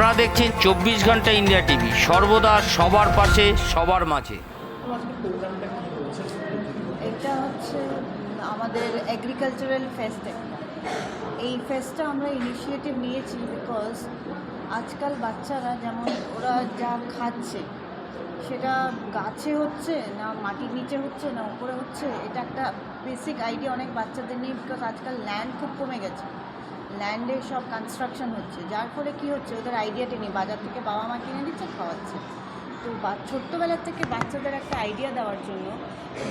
আপনারা দেখছেন চব্বিশ ঘণ্টা ইন্ডিয়া টিভি। সর্বদা সবার পাশে, সবার মাঝে। এটা হচ্ছে আমাদের এগ্রিকালচারাল ফেস্ট এই ফেস্টটা আমরা ইনিশিয়েটিভ নিয়েছি বিকজ আজকাল বাচ্চারা যেমন ওরা যা খাচ্ছে, সেটা গাছে হচ্ছে না মাটির নিচে হচ্ছে না উপরে হচ্ছে, এটা একটা বেসিক আইডিয়া অনেক বাচ্চাদের নেই বিকজ আজকাল ল্যান্ড খুব কমে গেছে। ল্যান্ডে সব কনস্ট্রাকশন হচ্ছে। যার ফলে কি হচ্ছে, ওদের আইডিয়াটা নেই বাজার থেকে বাবা মা কিনে দিচ্ছে খাওয়াচ্ছে। তো বা ছোট্টবেলার থেকে বাচ্চাদের একটা আইডিয়া দেওয়ার জন্য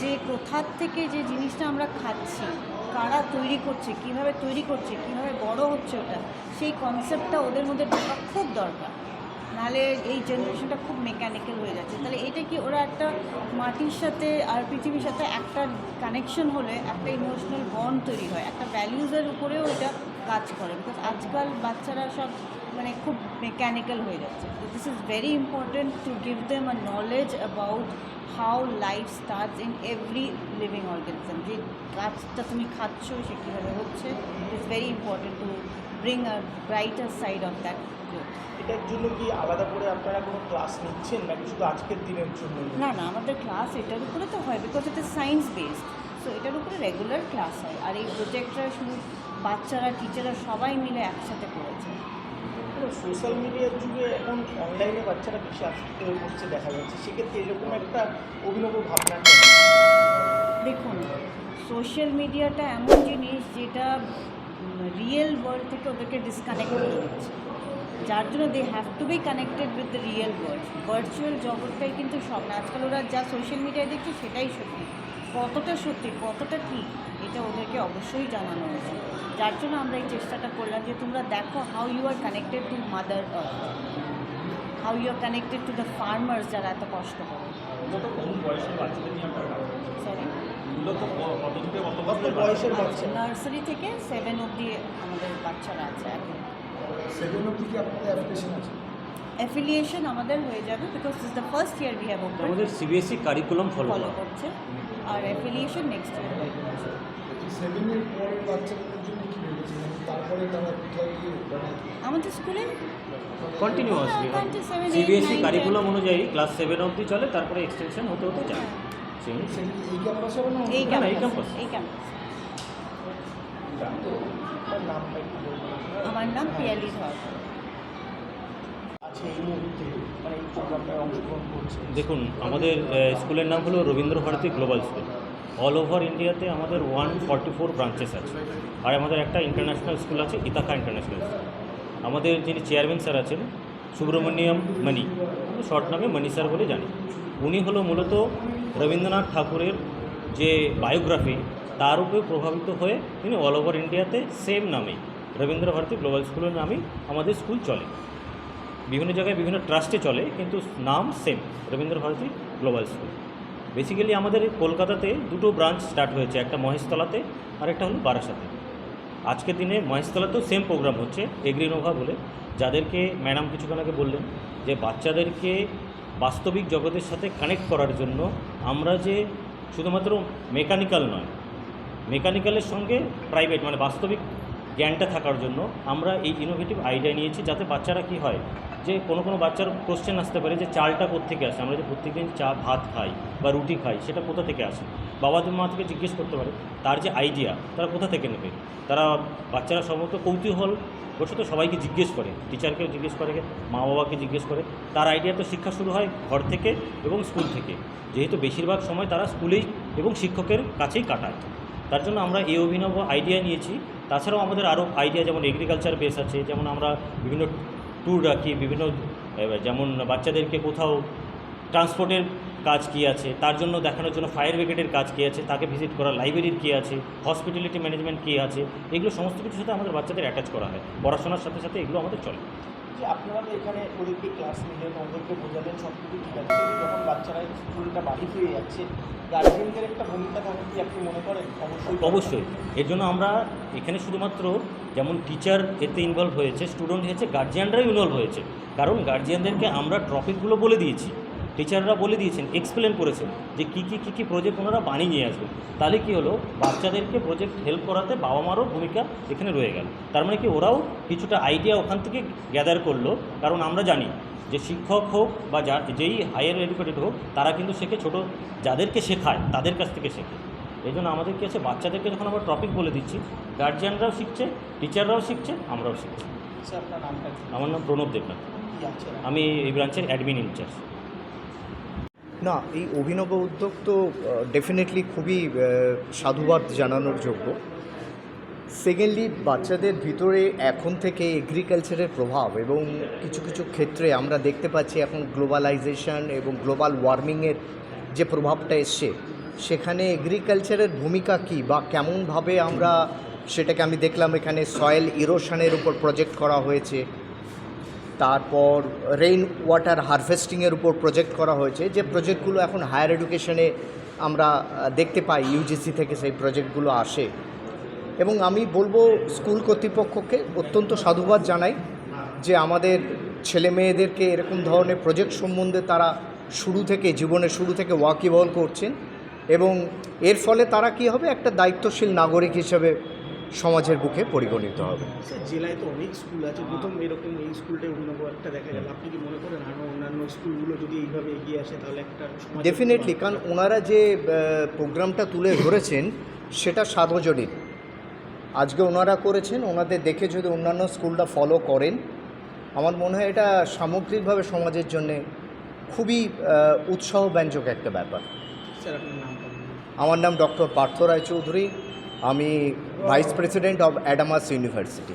যে কোথার থেকে যে জিনিসটা আমরা খাচ্ছি, কারা তৈরি করছে, কীভাবে তৈরি করছে, কীভাবে বড় হচ্ছে ওটা, সেই কনসেপ্টটা ওদের মধ্যে ঢোকা খুব দরকার। নাহলে এই জেনারেশনটা খুব মেকানিক্যাল হয়ে যাচ্ছে। তাহলে এটা কি ওরা একটা মাটির সাথে আর পৃথিবীর সাথে একটা কানেকশন হলে একটা ইমোশনাল বন্ড তৈরি হয়, একটা ভ্যালিউজের উপরেও এটা কাজ করে বিকজ আজকাল বাচ্চারা সব মানে খুব মেকানিক্যাল হয়ে যাচ্ছে। তো this is very important to give them a knowledge about how life starts in every living organism যে গাছটা তুমি খাচ্ছ সে কীভাবে হচ্ছে it is very important to bring a brighter side of that এটার জন্য কি আলাদা করে আপনারা কোনো ক্লাস নিচ্ছেন নাকি শুধু আজকের দিনের জন্য? না না আমাদের ক্লাস এটার উপরে তো হয় বিকজ এটা সায়েন্স বেসড সো এটার উপরে রেগুলার ক্লাস হয়। আর এই প্রজেক্টটা শুধু বাচ্চারা টিচাররা সবাই মিলে একসাথে করেছে সোশ্যাল মিডিয়ার যুগে এখন অনলাইনে বাচ্চারা বেশি আসক্ত হয়ে পড়ছে দেখা যাচ্ছে। সেক্ষেত্রে এরকম একটা অভিনব ভাবনা দেখুন সোশ্যাল মিডিয়াটা এমন জিনিস যেটা রিয়েল ওয়ার্ল্ড থেকে ওদেরকে ডিসকানেক্ট করে দিচ্ছে। যার জন্য they have to be connected with the real world virtual জগৎটাই কিন্তু সব না। আজকাল ওরা যা সোশ্যাল মিডিয়ায় দেখছে সেটাই সত্যি। কতটা সত্যি কতটা ঠিক এটা ওদেরকে অবশ্যই জানানো উচিত। যার জন্য আমরা এই চেষ্টাটা করলাম যে তোমরা দেখো how you are connected to mother earth how you are connected to the farmers যারা এত কষ্ট করে। নার্সারি থেকে সেভেন অবধি আমাদের বাচ্চারা আছে এখন। সেভেন অব্দি কি আপনাদের অ্যাপ্লিকেশন আছে? অ্যাফিলিয়েশন আমাদের হয়ে যাবে because is the first year we have আমাদের সিবিএসসি কারিকুলাম ফলো ফলো করছে। আর অ্যাফিলিয়েশন নেক্সট ইয়ার সেভেনের বাচ্চাদের জন্য কি মানে তারপরে তারা কোথাও গিয়ে মানে আমাদের স্কুলে? কন্টিনিউ আসবে। হ্যাঁ, seven, eight, CBSE nine, ten. Curriculum অনুযায়ী ক্লাস সেভেন অবধি চলে তারপরে এক্সটেনশন হতে হতে যায়। সেই এই ক্যাম্পাসে হবে না এই ক্যাম্পাস ক্যাম্পাস আমার নাম পিয়ালি ধর। মানে দেখুন আমাদের স্কুলের নাম হলো Rabindra Bharati global school. All over ইন্ডিয়াতে আমাদের ওয়ান ফর্টি ফোর ব্রাঞ্চেস আছে। আর আমাদের একটা ইন্টারন্যাশনাল স্কুল আছে, ইতাকা ইন্টারন্যাশনাল স্কুল। আমাদের যিনি চেয়ারম্যান স্যার আছেন, সুব্রমণিয়াম মণি। শর্ট নামে মণি স্যার বলে জানি। উনি হলো মূলত রবীন্দ্রনাথ ঠাকুরের যে বায়োগ্রাফি, তার উপরে প্রভাবিত হয়ে তিনি অল ওভার ইন্ডিয়াতে সেম নামে, রবীন্দ্র ভারতী গ্লোবাল স্কুলের নামেই আমাদের স্কুল চলে। বিভিন্ন জায়গায় বিভিন্ন ট্রাস্টে চলে, কিন্তু নাম same Rabindra Bharati global school. Basically আমাদের কলকাতাতে দুটো ব্রাঞ্চ স্টার্ট হয়েছে, একটা মহেশতলাতে আর একটা হলো বারাসাতে। আজকের দিনে মহেশতলাতেও সেম প্রোগ্রাম হচ্ছে এগ্রিনোভা বলে। যাদেরকে ম্যাডাম কিছুক্ষণ আগে বললেন যে, বাচ্চাদেরকে বাস্তবিক জগতের সাথে কানেক্ট করার জন্য আমরা যে শুধুমাত্র মেকানিক্যাল নয় মেকানিক্যালের সঙ্গে প্রাইভেট মানে বাস্তবিক জ্ঞানটা থাকার জন্য আমরা এই ইনোভেটিভ আইডিয়া নিয়েছি, যাতে বাচ্চারা কি হয় যে কোনো কোনো বাচ্চার কোশ্চেন আসতে পারে যে চালটা কোত্থেকে আসে? আমরা যে প্রত্যেকদিন চা, ভাত খাই বা রুটি খাই, সেটা কোথা থেকে আসে? বাবা মা থেকে জিজ্ঞেস করতে পারে, তার যে আইডিয়া তারা কোথা থেকে নেবে? তারা বাচ্চারা সম্ভবত কৌতূহল বসে তো সবাইকে জিজ্ঞেস করে টিচারকেও জিজ্ঞেস করে মা বাবাকে জিজ্ঞেস করে। তার আইডিয়া তো শিক্ষা শুরু হয় ঘর থেকে এবং স্কুল থেকে। যেহেতু বেশিরভাগ সময় তারা স্কুলেই এবং শিক্ষকের কাছেই কাটায়। তার জন্য আমরা এই অভিনব আইডিয়া নিয়েছি। তাছাড়াও আমাদের আরও আইডিয়া যেমন এগ্রিকালচার বেস আছে, যেমন আমরা বিভিন্ন ট্যুর রাখি, বিভিন্ন যেমন বাচ্চাদেরকে কোথাও ট্রান্সপোর্টের কাজ কী আছে, তার জন্য দেখানোর জন্য ফায়ার ব্রিগেডের কাজ কী আছে, তাকে ভিজিট করা লাইব্রেরির কী আছে হসপিটালিটি ম্যানেজমেন্ট কী আছে, এগুলো সমস্ত কিছুর সাথে আমাদের বাচ্চাদের অ্যাটাচ করা হয়, পড়াশোনার সাথে সাথে এগুলো আমাদের চলে। যে আপনারা তো এখানে ওদেরকে ক্লাস নিলেন ওদেরকে বোঝালেন সব কিছু ঠিক আছে? যখন বাচ্চারা স্কুলটা বাড়ি ফিরে যাচ্ছে গার্জেনদের একটা ভূমিকা থাকে কি আপনি মনে করেন? অবশ্যই। অবশ্যই। এর জন্য আমরা এখানে শুধুমাত্র যেমন টিচার এতে ইনভলভ হয়েছে স্টুডেন্ট হয়েছে গার্জিয়ানরাই ইনভলভ হয়েছে। কারণ গার্জিয়ানদেরকে আমরা ট্রফিকগুলো বলে দিয়েছি। টিচাররা বলে দিয়েছেন এক্সপ্লেন করেছেন যে কী কী কী কী প্রজেক্ট ওনারা বানিয়ে নিয়ে আসবেন তাহলে কী হলো? বাচ্চাদেরকে প্রজেক্ট হেল্প করাতে বাবা মারও ভূমিকা এখানে রয়ে গেল। তার মানে কি? ওরাও কিছুটা আইডিয়া ওখান থেকে গ্যাদার করল। কারণ আমরা জানি যে শিক্ষক হোক বা যা যেই হায়ার এডুকেটেড হোক তারা কিন্তু শেখে ছোটো যাদেরকে শেখায় তাদের কাছ থেকে শেখে। এই জন্য আমাদের কি আছে? বাচ্চাদেরকে যখন আমরা টপিক বলে দিচ্ছি গার্জিয়ানরাও শিখছে টিচাররাও শিখছে আমরাও শিখছি? আমার নাম প্রণব দেবনাথ। আমি এই ব্রাঞ্চের অ্যাডমিন ইনচার্জ না, এই অভিনব উদ্যোগ তো ডেফিনেটলি খুবই সাধুবাদ জানানোর যোগ্য। সেকেন্ডলি বাচ্চাদের ভিতরে এখন থেকে এগ্রিকালচারের প্রভাব এবং কিছু কিছু ক্ষেত্রে আমরা দেখতে পাচ্ছি এখন গ্লোবালাইজেশন এবং গ্লোবাল ওয়ার্মিংয়ের যে প্রভাবটা এসছে, সেখানে এগ্রিকালচারের ভূমিকা কী বা কেমনভাবে আমরা সেটাকে আমি দেখলাম এখানে সয়েল ইরোশনের উপর প্রজেক্ট করা হয়েছে। তারপর রেইন ওয়াটার হারভেস্টিংয়ের উপর প্রজেক্ট করা হয়েছে। যে প্রজেক্টগুলো এখন হায়ার এডুকেশনে আমরা দেখতে পাই ইউজিসি থেকে সেই প্রজেক্টগুলো আসে। এবং আমি বলব স্কুল কর্তৃপক্ষকে অত্যন্ত সাধুবাদ জানাই যে আমাদের ছেলে মেয়েদেরকে এরকম ধরনের প্রজেক্ট সম্বন্ধে তারা শুরু থেকে, জীবনের শুরু থেকে ওয়াকিবহল করছেন। এবং এর ফলে তারা কি হবে? একটা দায়িত্বশীল নাগরিক হিসেবে সমাজের বুকে পরিগণিত হবে। জেলায় তো অনেক স্কুল আছে। প্রথম এরকম এই স্কুলটাই একটা দেখা গেল। আপনি কি মনে করেন আরও অন্যান্য স্কুলগুলো যদি এইভাবে এগিয়ে আসে তাহলে একটা ডেফিনেটলি কারণ ওনারা যে প্রোগ্রামটা তুলে ধরেছেন সেটা সার্বজনীন। আজকে ওনারা করেছেন ওনাদের দেখে যদি অন্যান্য স্কুলটা ফলো করেন আমার মনে হয় এটা সামগ্রিকভাবে সমাজের জন্য খুবই উৎসাহব্যঞ্জক একটা ব্যাপার। আমার নাম ডক্টর পার্থ রায় চৌধুরী আমি vice president of Adamas university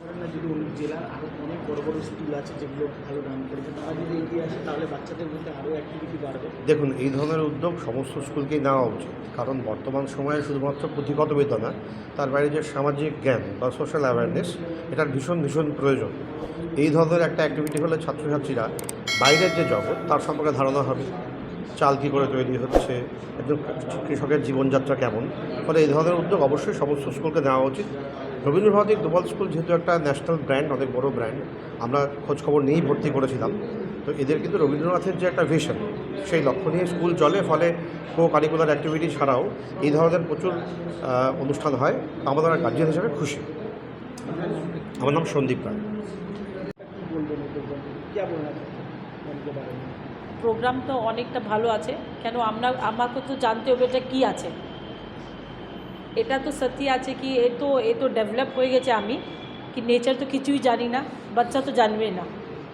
করেন না যদি অন্য জেলার আরও অনেক বড় বড় স্কুল আছে যেগুলো ভালো রান করেছে। তারা যদি এগিয়ে আসে তাহলে বাচ্চাদের মধ্যে আরও অ্যাক্টিভিটি বাড়বে। দেখুন এই ধরনের উদ্যোগ সমস্ত স্কুলকেই নেওয়া উচিত। কারণ বর্তমান সময়ে শুধুমাত্র পুঁথিগত বিদ্যা না তার বাইরে যে সামাজিক জ্ঞান বা সোশ্যাল অ্যাওয়ারনেস এটার ভীষণ ভীষণ প্রয়োজন। এই ধরনের একটা অ্যাক্টিভিটি হলে ছাত্রছাত্রীরা বাইরের যে জগৎ তার সম্পর্কে ধারণা হবে। চাল কী করে তৈরি হচ্ছে, একজন কৃষকের জীবনযাত্রা কেমন? ফলে এই ধরনের উদ্যোগ অবশ্যই সমস্ত স্কুলকে নেওয়া উচিত। রবীন্দ্র ভারতী গ্লোবাল স্কুল যেহেতু একটা ন্যাশনাল ব্র্যান্ড, অনেক বড় ব্র্যান্ড, আমরা খোঁজ খবর নিয়েই ভর্তি করেছিলাম। তো এদের কিন্তু রবীন্দ্রনাথের যে একটা ভিশন সেই লক্ষ্য নিয়ে স্কুল চলে, ফলে কো কারিকুলার অ্যাক্টিভিটি ছাড়াও এই ধরনের প্রচুর অনুষ্ঠান হয়। আমাদের গার্জিয়ান হিসেবে খুশি। আমার নাম সন্দীপ রায়। প্রোগ্রাম তো অনেকটা ভালো আছে। কেন আমরা, আমাকে তো জানতে হবে এটা কী আছে। এটা তো সত্যি আছে কি, এ তো এ তো ডেভেলপ হয়ে গেছে আমি, কি নেচার তো কিছুই জানি না, বাচ্চা তো জানবে না।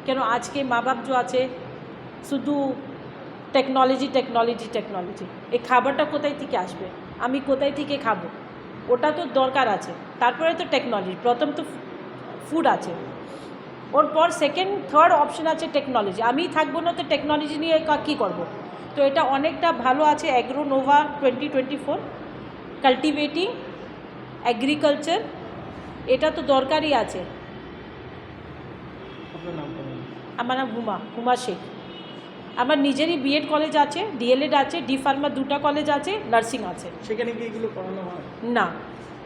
কেন আজকে মা বাপ যে আছে, শুধু টেকনোলজি টেকনোলজি টেকনোলজি এই খাবারটা কোথায় থেকে আসবে? আমি কোথায় থেকে খাব? ওটা তো দরকার আছে। তারপরে তো টেকনোলজি প্রথম তো ফুড আছে। ওর পর সেকেন্ড থার্ড অপশন আছে টেকনোলজি আমি থাকব না তো টেকনোলজি নিয়ে কী করব? তো এটা অনেকটা ভালো আছে Agronova twenty twenty four cultivating agriculture এটা তো দরকারই আছে। আমার নাম হুমা হুমা শেখ। আমার নিজেরই বিএড কলেজ আছে ডিএলএড আছে ডি ফার্মা দুটা কলেজ আছে নার্সিং আছে। সেখানে কি এগুলো করানো হয়? না।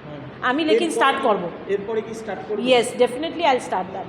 হ্যাঁ। আমি লেকিন স্টার্ট করব। এরপরে কি স্টার্ট করবে? Yes definitely I start that